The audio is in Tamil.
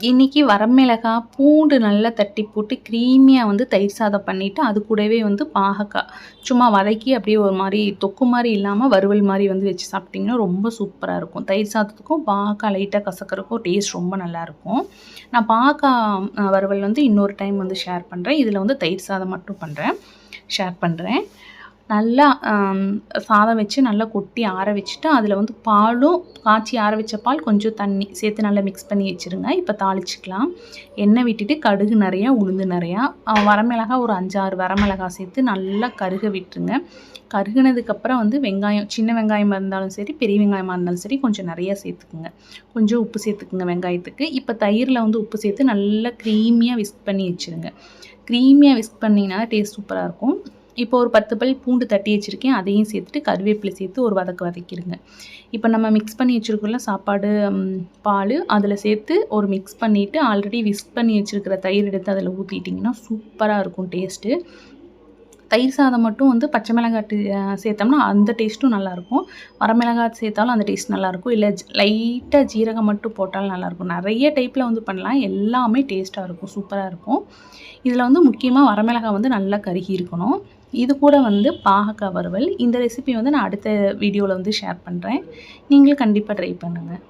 இன்றைக்கி வரமிளகா பூண்டு நல்லா தட்டி போட்டு க்ரீமியாக வந்து தயிர் சாதம் பண்ணிவிட்டு அது கூடவே வந்து பாகக்காய் சும்மா வதக்கி அப்படியே ஒரு மாதிரி தொக்கு மாதிரி இல்லாமல் வறுவல் மாதிரி வந்து வச்சு சாப்பிட்டிங்கன்னா ரொம்ப சூப்பராக இருக்கும். தயிர் சாதத்துக்கும் பாகக்காய் லைட்டாக கசக்கிறக்கும் டேஸ்ட் ரொம்ப நல்லாயிருக்கும் நான் பாகக்காய் வறுவல் வந்து இன்னொரு டைம் வந்து ஷேர் பண்ணுறேன் இதில் வந்து தயிர் சாதம் மட்டும் பண்ணுறேன் ஷேர் பண்ணுறேன் நல்லா சாதம் வச்சு நல்லா கொட்டி ஆற வச்சுட்டு அதில் வந்து பாலும் காய்ச்சி ஆற வச்ச பால் கொஞ்சம் தண்ணி சேர்த்து நல்லா மிக்ஸ் பண்ணி வச்சுருங்க. இப்போ தாளிச்சிக்கலாம். எண்ணெய் விட்டுட்டு கடுகு நிறையா உளுந்து நிறையா வரமிளகா ஒரு அஞ்சாறு வரமிளகா சேர்த்து நல்லா கருக விட்டுருங்க. கருகுனதுக்கப்புறம் வந்து வெங்காயம் சின்ன வெங்காயமாக இருந்தாலும் சரி பெரிய வெங்காயமாக இருந்தாலும் சரி கொஞ்சம் நிறையா சேர்த்துக்குங்க. கொஞ்சம் உப்பு சேர்த்துக்குங்க வெங்காயத்துக்கு. இப்போ தயிரில் வந்து உப்பு சேர்த்து நல்லா க்ரீமியாக விஸ்க் பண்ணி வச்சுருங்க. க்ரீமியாக விஸ்க் பண்ணிங்கன்னா டேஸ்ட் சூப்பராக இருக்கும். இப்போ ஒரு பத்து பல் பூண்டு தட்டி வச்சுருக்கேன் அதையும் சேர்த்துட்டு கருவேப்பிலை சேர்த்து ஒரு வதக்கு வதக்கிடுங்க இப்போ நம்ம மிக்ஸ் பண்ணி வச்சுருக்கோம்ல சாப்பாடு பால் அதில் சேர்த்து ஒரு மிக்ஸ் பண்ணிவிட்டு ஆல்ரெடி விஸ்க் பண்ணி வச்சுருக்கிற தயிர் எடுத்து அதில் ஊற்றிட்டிங்கன்னா சூப்பராக இருக்கும் டேஸ்ட்டு தயிர் சாதம் மட்டும் வந்து பச்சை மிளகாய் சேர்த்தோம்னா அந்த டேஸ்ட்டும் நல்லாயிருக்கும். வரமிளகாய் சேர்த்தாலும் அந்த டேஸ்ட் நல்லாயிருக்கும். இல்லை லைட்டாக ஜீரகம் மட்டும் போட்டாலும் நல்லாயிருக்கும். நிறைய டைப்பில் வந்து பண்ணலாம். எல்லாமே டேஸ்ட்டாக இருக்கும். சூப்பராக இருக்கும். இதில் வந்து முக்கியமாக வரமிளகாய் வந்து நல்லா கருகி இருக்கணும். இது கூட வந்து பாகக்காய் வறுவல். இந்த ரெசிபி வந்து நான் அடுத்த வீடியோவில் வந்து ஷேர் பண்ணுறேன் நீங்களும் கண்டிப்பாக ட்ரை பண்ணுங்கள்